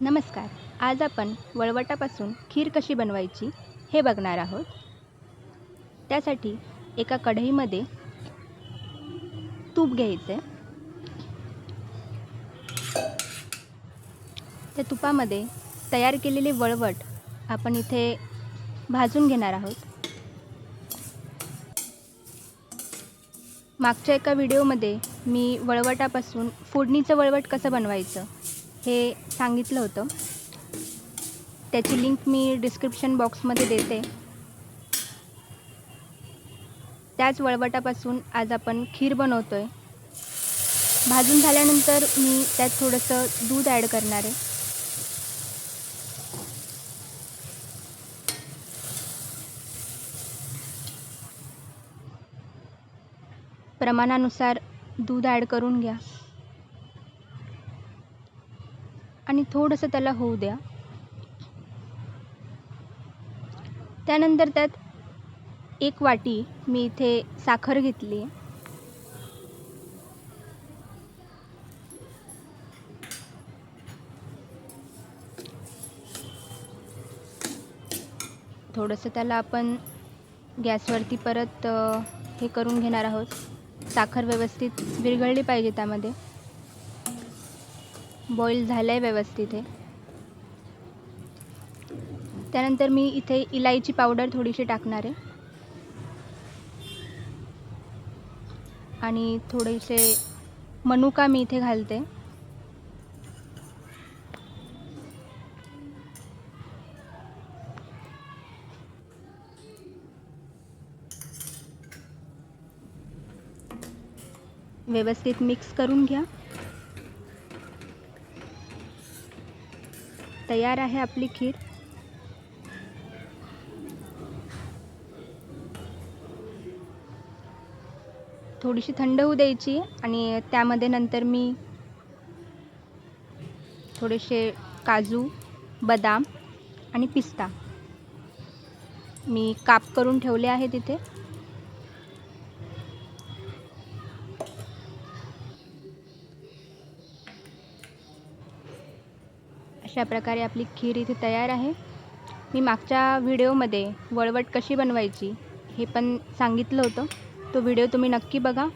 नमस्कार. आज आपण वळवटापासून खीर कशी बनवायची हे बघणार आहोत. त्यासाठी एका कढईमध्ये तूप घ्यायचं आहे त्या तुपामध्ये तयार केलेले वळवट आपण इथे भाजून घेणार आहोत. मागच्या एका व्हिडिओमध्ये मी वळवटापासून फोडणीचं वळवट कसं बनवायचं हे सांगितलं होतं. त्याची लिंक मी डिस्क्रिप्शन बॉक्समध्ये देते. त्याच वळवटापासून आज आपण खीर बनवतो आहे भाजून झाल्यानंतर मी त्यात थोडंसं दूध ॲड करणार आहे. प्रमाणानुसार दूध ॲड करून घ्या. आणि थोडंसं त्याला होऊ द्या. त्यानंतर त्यात एक वाटी मी इथे साखर घेतली. थोडंसं त्याला आपण गॅसवरती परत हे करून घेणार आहोत. साखर व्यवस्थित विरघळली पाहिजे त्यामध्ये. बॉईल झालं आहे व्यवस्थित हे. त्यानंतर मी इथे इलायची पावडर थोडीशी टाकणार आहे. आणि थोडेसे मनुका मी इथे घालते. व्यवस्थित मिक्स करून घ्या. तयार आहे आपली खीर. थोडीशी थंड होऊ द्यायची आणि त्यामध्ये नंतर मी थोडेसे काजू बदाम आणि पिस्ता. मी काप करून ठेवले आहे तिथे. अशा प्रकारे आपली खीर इथे तयार आहे. मी मागच्या व्हिडिओमध्ये वळवट कशी बनवायची हे पण सांगितलं होतं. तो व्हिडिओ तुम्ही नक्की बघा.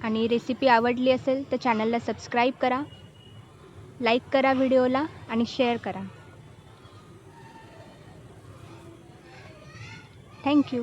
आणि रेसिपी आवडली असेल तर चॅनलला सबस्क्राईब करा. लाईक करा व्हिडिओला आणि शेअर करा. थँक्यू